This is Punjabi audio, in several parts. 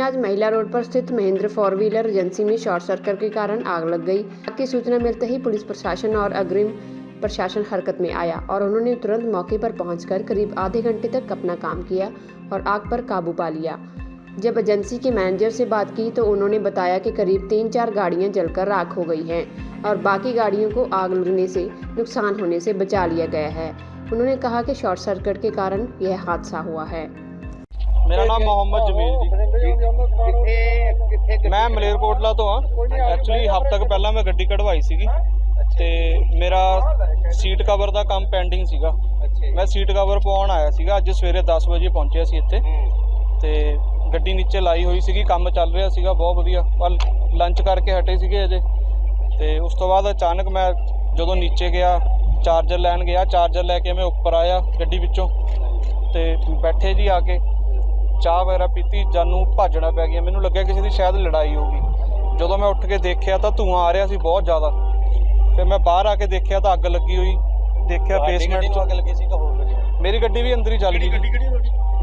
आज महिला रोड पर स्थित महेंद्र फोर व्हीलर एजेंसी में शॉर्ट सर्किट के कारण आग लग गई। आग की सूचना मिलते ही पुलिस प्रशासन और अग्रिम प्रशासन हरकत में आया और उन्होंने तुरंत मौके पर पहुंचकर करीब आधे घंटे तक अपना काम किया और आग पर काबू पा लिया। जब एजेंसी के मैनेजर से बात की तो उन्होंने बताया कि करीब तीन चार गाड़ियाँ जलकर राख हो गई हैं और बाकी गाड़ियों को आग लगने से, नुकसान होने से बचा लिया गया है। उन्होंने कहा कि शॉर्ट सर्किट के कारण यह हादसा हुआ है। ਮੇਰਾ ਨਾਮ ਮੁਹੰਮਦ ਜਮੀਲ ਜੀ। ਮੈਂ ਮਲੇਰਕੋਟਲਾ ਤੋਂ ਆ ਐਕਚੁਅਲੀ ਹਫ਼ਤਾ ਪਹਿਲਾਂ ਮੈਂ ਗੱਡੀ ਕਢਵਾਈ ਸੀਗੀ। ਤੇ ਮੇਰਾ ਸੀਟ ਕਵਰ ਦਾ ਕੰਮ ਪੈਂਡਿੰਗ ਸੀਗਾ। ਮੈਂ ਸੀਟ ਕਵਰ ਪਵਾਉਣ ਆਇਆ ਸੀਗਾ। ਅੱਜ ਸਵੇਰੇ 10 ਵਜੇ ਪਹੁੰਚਿਆ ਸੀ ਇੱਥੇ। ਤੇ ਗੱਡੀ ਨੀਚੇ ਲਾਈ ਹੋਈ ਸੀਗੀ। ਕੰਮ ਚੱਲ ਰਿਹਾ ਸੀਗਾ। ਬਹੁਤ ਵਧੀਆ। ਪਰ ਲੰਚ ਕਰਕੇ ਹਟੇ ਸੀਗੇ ਅਜੇ। ਤੇ ਉਸ ਤੋਂ ਬਾਅਦ ਅਚਾਨਕ ਮੈਂ ਜਦੋਂ ਨੀਚੇ ਗਿਆ ਚਾਰਜਰ ਲੈਣ ਗਿਆ। ਚਾਰਜਰ ਲੈ ਕੇ ਮੈਂ ਉੱਪਰ ਆਇਆ ਗੱਡੀ ਵਿੱਚੋਂ। ਤੇ ਬੈਠੇ ਜੀ ਆ ਕੇ। ਚਾਹ ਵਗੈਰਾ ਪੀਤੀ ਜਾਨੂੰ ਭੱਜਣਾ ਪੈ ਗਿਆ। ਮੈਨੂੰ ਲੱਗਿਆ ਕਿਸੇ ਦੀ ਸ਼ਾਇਦ ਲੜਾਈ ਹੋਊਗੀ ਜਦੋਂ ਮੈਂ ਉੱਠ ਕੇ ਦੇਖਿਆ ਤਾਂ ਧੂਆਂ ਆ ਰਿਹਾ ਸੀ ਬਹੁਤ ਜ਼ਿਆਦਾ। ਫਿਰ ਮੈਂ ਬਾਹਰ ਆ ਕੇ ਦੇਖਿਆ ਤਾਂ ਅੱਗ ਲੱਗੀ ਹੋਈ। ਦੇਖਿਆ ਬੇਸਮੈਂਟ ਚ ਅੱਗ ਲੱਗੀ ਸੀ ਤਾਂ ਹੋਰ ਮੇਰੀ ਗੱਡੀ ਵੀ ਅੰਦਰ ਹੀ ਜਲ ਗਈ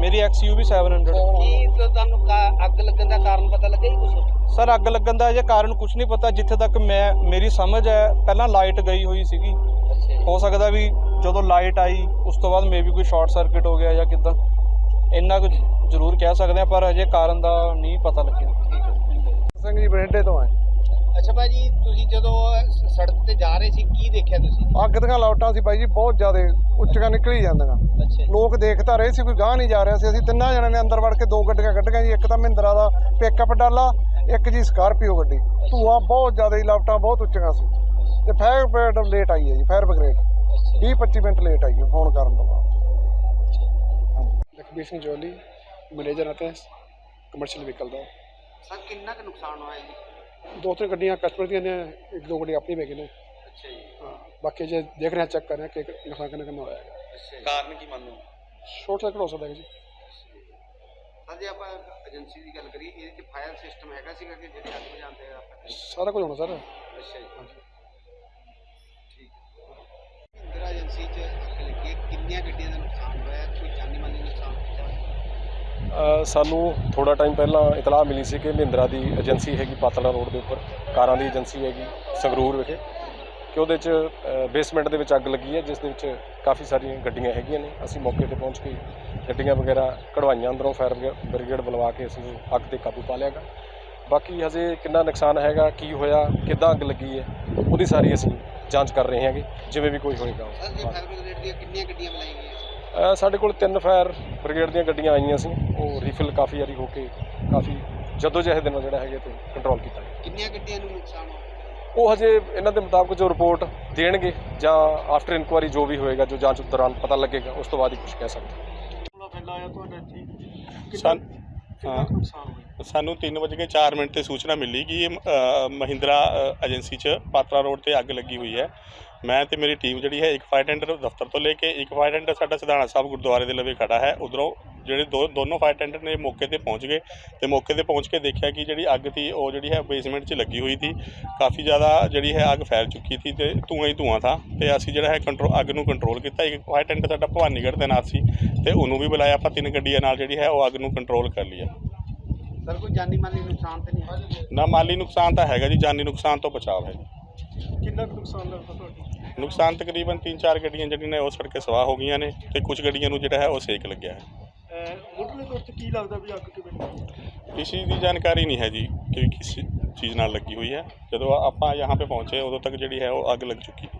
ਮੇਰੀ XUV 700 ਕੀ ਤੁਹਾਨੂੰ ਅੱਗ ਲੱਗਣ ਦਾ ਕਾਰਨ ਪਤਾ ਲੱਗਿਆ ਕੁਛ? ਸਰ ਅੱਗ ਲੱਗਣ ਦਾ ਅਜੇ ਕਾਰਨ ਕੁਝ ਨਹੀਂ ਪਤਾ। ਜਿੱਥੇ ਤੱਕ ਮੈਂ ਮੇਰੀ ਸਮਝ ਹੈ ਪਹਿਲਾਂ ਲਾਈਟ ਗਈ ਹੋਈ ਸੀਗੀ। ਹੋ ਸਕਦਾ ਵੀ ਜਦੋਂ ਲਾਈਟ ਆਈ ਉਸ ਤੋਂ ਬਾਅਦ ਮੇਬੀ ਕੋਈ ਸ਼ਾਰਟ ਸਰਕਟ ਹੋ ਗਿਆ ਜਾਂ ਕਿੱਦਾਂ। ਇੰਨਾ ਕੁ ਜ਼ਰੂਰ ਕਹਿ ਸਕਦੇ ਆ ਪਰ ਅਜੇ ਕਾਰਨ ਦਾ ਨਹੀਂ ਪਤਾ ਲੱਗਿਆ। ਸਿੰਘ ਜੀ ਬਰਿੰਡੇ ਤੋਂ ਆਏ। ਅੱਛਾ ਭਾਜੀ ਤੁਸੀਂ ਜਦੋਂ ਸ- ਸੜਕ ਤੇ ਜਾ ਰਹੇ ਸੀ ਕੀ ਦੇਖਿਆ ਤੁਸੀਂ? ਅੱਗ ਦੀਆਂ ਲਾਉਟਾਂ ਸੀ ਬਾਈ ਜੀ ਬਹੁਤ ਜ਼ਿਆਦਾ ਉੱਚੀਆਂ ਨਿਕਲੀ ਜਾਂਦੀਆਂ। ਅੱਛਾ ਲੋਕ ਦੇਖਤਾ ਰਹੇ ਸੀ ਕੋਈ ਗਾਹ ਨਹੀਂ ਜਾ ਰਿਹਾ ਸੀ। ਅਸੀਂ ਤਿੰਨਾਂ ਜਣਿਆਂ ਨੇ ਅੰਦਰ ਵੜ ਕੇ ਦੋ ਗੱਡੀਆਂ ਕੱਢੀਆਂ ਜੀ ਇੱਕ ਤਾਂ ਮਹਿੰਦਰਾ ਦਾ ਪਿਕਅਪ ਡਾਲਾ ਇੱਕ ਜੀ ਸਕਾਰਪੀਓ ਗੱਡੀ। ਧੂਆਂ ਬਹੁਤ ਜ਼ਿਆਦਾ ਹੀ ਲਾਉਟਾਂ ਬਹੁਤ ਉੱਚੀਆਂ ਸੀ। ਤੇ ਫਾਇਰ ਬ੍ਰਿਗੇਡ ਲੇਟ ਆਈ ਹੈ ਜੀ ਫਾਇਰ ਬ੍ਰਿਗੇਡ। 20 25 ਮਿੰਟ ਲੇਟ ਆਈ ਹੈ ਫੋਨ ਕਰਨ ਤੋਂ ਬਾਅਦ। ਲਖਬੀਰ ਸਿੰਘ ਜੋਲੀ ਮੈਨੇਜਰ ਆਤੇ ਕਮਰਸ਼ੀਅਲ ਵਹੀਕਲ ਦਾ। ਸਰ ਕਿੰਨਾ ਕੁ ਨੁਕਸਾਨ ਹੋਇਆ ਜੀ ਦੋ ਤਿੰਨ ਗੱਡੀਆਂ ਕਸਟਮਰ ਦੀਆਂ ਨੇ ਇੱਕ ਦੋ ਗੱਡੀਆਂ ਆਪਣੀ ਹੈਗੇ ਨੇ। ਅੱਛਾ ਜੀ। ਹਾਂ ਬਾਕੀ ਜੇ ਦੇਖ ਰਹੇ ਹਾਂ ਚੈੱਕ ਕਰ ਰਹੇ ਹਾਂ ਕਿ ਨੁਕਸਾਨ ਕਿੰਨਾ ਕਿੰਨਾ ਹੋਇਆ ਹੈਗਾ। ਅੱਛਾ ਕਾਰਨ ਕੀ ਮੰਨਦੇ ਹੋ? ਸ਼ੋਰਟ ਸਰਕਟ ਹੋ ਸਕਦਾ ਹੈ ਜੀ। ਸਰ ਜੇ ਆਪਾਂ ਏਜੰਸੀ ਦੀ ਗੱਲ ਕਰੀਏ ਇਹਦੇ ਚ ਫਾਇਰ ਸਿਸਟਮ ਹੈਗਾ ਸੀਗਾ ਕਿ ਜਿਹੜੇ ਅੱਗ ਬੁਝਾਉਂਦੇ ਆ? ਆਪਾਂ ਸਾਰਾ ਕੁਝ ਹੋਣਾ ਸਰ। ਅੱਛਾ ਜੀ। ਇੰਦਰਾ ਏਜੰਸੀ ਚ ਅੱਗ ਕਿੰਨੀਆਂ ਗੱਡੀਆਂ ਦਾ ਨੁਕਸਾਨ ਹੋਇਆ? ਕੋਈ ਜਾਨੀ ਮਾਲੀ ਨੁਕਸਾਨ ਹੋਇਆ? ਸਾਨੂੰ ਥੋੜਾ ਟਾਈਮ ਪਹਿਲਾਂ ਇਤਲਾਹ ਮਿਲੀ ਸੀ ਕਿ ਮਹਿੰਦਰਾ ਦੀ ਏਜੰਸੀ ਹੈਗੀ ਪਾਤੜਾ ਰੋਡ ਦੇ ਉੱਪਰ, ਕਾਰਾਂ ਦੀ ਏਜੰਸੀ ਹੈਗੀ ਸੰਗਰੂਰ ਵਿਖੇ, ਕਿ ਉਹਦੇ 'ਚ ਬੇਸਮੈਂਟ ਦੇ ਵਿੱਚ ਅੱਗ ਲੱਗੀ ਹੈ, ਜਿਸ ਦੇ ਵਿੱਚ ਕਾਫੀ ਸਾਰੀਆਂ ਗੱਡੀਆਂ ਹੈਗੀਆਂ ਨੇ। ਅਸੀਂ ਮੌਕੇ ਤੇ ਪਹੁੰਚ ਕੇ ਗੱਡੀਆਂ ਵਗੈਰਾ ਕਢਵਾਈਆਂ, ਅੰਦਰੋਂ ਫਾਇਰ ਬ੍ਰਿਗੇਡ ਬੁਲਵਾ ਕੇ ਅਸੀਂ ਅੱਗ ਤੇ ਕਾਬੂ ਪਾ ਲਿਆਗਾ। ਬਾਕੀ ਹਜੇ ਕਿੰਨਾ ਨੁਕਸਾਨ ਹੈਗਾ, ਕੀ ਹੋਇਆ, ਕਿੱਦਾਂ ਅੱਗ ਲੱਗੀ ਹੈ, ਉਹਦੀ ਸਾਰੀ ਅਸੀਂ ਜਾਂਚ ਕਰ ਰਹੇ ਹਾਂਗੇ ਜਿਵੇਂ ਵੀ ਕੋਈ ਹੋਏਗਾ। ਸਰ ਜੇ ਹਾਂ। ਫਾਇਰ ਬ੍ਰਿਗੇਡ ਦੀਆਂ ਕਿੰਨੀਆਂ ਗੱਡੀਆਂ ਬੁਲਾਈਆਂ ਗਈਆਂ ਅ, ਸਾਡੇ ਕੋਲ ਤਿੰਨ ਫਾਇਰ ਬ੍ਰਿਗੇਡ ਦੀਆਂ ਗੱਡੀਆਂ ਆਈਆਂ ਸੀ। ਉਹ ਰੀਫਿਲ ਕਾਫੀ ਵਾਰੀ ਹੋ ਕੇ ਕਾਫੀ ਜਦੋਂ ਜਿਹੇ ਦਿਨ ਜਿਹੜਾ ਹੈਗੇ ਤੇ ਕੰਟਰੋਲ ਕੀਤਾ ਗਿਆ। ਕਿੰਨੀਆਂ ਗੱਡੀਆਂ ਨੂੰ ਨੁਕਸਾਨ ਹੋਇਆ? ਉਹ ਹਜੇ ਇਹਨਾਂ ਦੇ ਮੁਤਾਬਕ ਜੋ ਰਿਪੋਰਟ ਦੇਣਗੇ ਜਾਂ ਆਫਟਰ ਇਨਕੁਆਰੀ ਜੋ ਵੀ ਹੋਏਗਾ ਜੋ ਜਾਂਚ ਦੌਰਾਨ ਪਤਾ ਲੱਗੇਗਾ ਉਸ ਤੋਂ ਬਾਅਦ ਹੀ ਕੁਝ ਕਹਿ ਸਕਦੇ ਹਾਂ। ਸਾਨੂੰ 3:04 ਮਿੰਟ ਤੇ ਸੂਚਨਾ ਮਿਲੀ ਕਿ ਇਹ ਅ, ਮਹਿੰਦਰਾ ਅ, ਏਜੰਸੀ 'ਚ ਪਾਤਰਾ ਰੋਡ ਤੇ ਅੱਗ ਲੱਗੀ ਹੋਈ ਹੈ। ਮੈਂ ਤੇ ਮੇਰੀ ਟੀਮ ਜਿਹੜੀ ਹੈ ਇੱਕ ਫਾਇਰ ਟੈਂਡਰ ਦਫ਼ਤਰ ਤੋਂ ਲੈ ਕੇ ਇੱਕ ਫਾਇਰ ਟੈਂਡਰ ਸਾਡਾ ਸਿਧਾਣਾ ਸਾਹਿਬ ਗੁਰਦੁਆਰੇ ਦੇ ਲਵੇ ਖੜਾ ਹੈ। ਉਧਰੋਂ ਜਿਹੜੇ ਦੋ ਦੋਨੋਂ ਫਾਇਰ ਟੈਂਡਰ ਨੇ ਮੌਕੇ ਤੇ ਪਹੁੰਚ ਗਏ ਤੇ ਮੌਕੇ ਤੇ ਪਹੁੰਚ ਕੇ ਦੇਖਿਆ ਕਿ ਜਿਹੜੀ ਅੱਗ ਸੀ ਉਹ ਜਿਹੜੀ ਹੈ ਬੇਸਮੈਂਟ 'ਚ ਲੱਗੀ ਹੋਈ ਸੀ। ਕਾਫੀ ਜ਼ਿਆਦਾ ਜਿਹੜੀ ਹੈ ਅੱਗ ਫੈਲ ਚੁੱਕੀ ਸੀ ਤੇ ਧੂੰਆਂ ਹੀ ਧੂੰਆਂ ਥਾ ਤੇ ਅਸੀਂ ਜਿਹੜਾ ਹੈ ਕੰਟਰੋਲ ਅੱਗ ਨੂੰ ਕੰਟਰੋਲ ਕੀਤਾ। ਇੱਕ ਫਾਇਰ ਟੈਂਡਰ ਸਾਡਾ ਭਵਾਨੀਗੜ੍ਹ ਦੇ ਨਾਲ ਸੀ ਤੇ ਉਹਨੂੰ ਵੀ ਬੁਲਾਇਆ। ਆਪਾਂ ਤਿੰਨ ਗੱਡੀਆਂ ਨਾਲ ਜਿਹੜੀ ਹੈ ਉਹ ਅੱਗ ਨੂੰ ਕੰਟਰੋਲ ਕਰ ਲਿਆ ਸਰ ਕੋਈ ਜਾਨੀ ਮਾਲੀ ਨੁਕਸਾਨ ਤੇ ਨਹੀਂ ਹੋਇਆ ਨਾ ਮਾਲੀ ਨੁਕਸਾਨ ਤਾਂ ਹੈਗਾ ਜੀ ਜਾਨੀ ਨੁਕਸਾਨ ਤੋਂ ਬਚਾਅ ਹੈ ਕਿੰਨਾ ਕੁ ਨੁਕਸਾਨ ਲੱਗਦਾ ਤੁਹਾਡਾ? ਨੁਕਸਾਨ ਤਕਰੀਬਨ 3-4 ਗੱਡੀਆਂ ਜਿਹੜੀਆਂ ਨੇ ਉਹ ਸੜ ਕੇ ਸਵਾਹ ਹੋ ਗਈਆਂ ਨੇ ਤੇ ਕੁਝ ਗੱਡੀਆਂ ਨੂੰ ਜਿਹੜਾ ਹੈ ਉਹ ਸੇਕ ਲੱਗਿਆ ਹੈ। ਮੁੱਢਲੇ ਤੌਰ ਤੇ ਕੀ ਲੱਗਦਾ ਵੀ ਅੱਗ ਕਿਵੇਂ ਲੱਗੀ? ਇਸ ਚੀਜ਼ ਦੀ ਜਾਣਕਾਰੀ ਨਹੀਂ ਹੈ ਜੀ ਕਿ ਕਿਸ ਚੀਜ਼ ਨਾਲ ਲੱਗੀ ਹੋਈ ਹੈ। ਜਦੋਂ ਆਪਾਂ ਯਹਾਂ ਪੇ ਪਹੁੰਚੇ ਉਦੋਂ ਤੱਕ ਜਿਹੜੀ ਹੈ ਉਹ ਅੱਗ ਲੱਗ ਚੁੱਕੀ ਹੈ।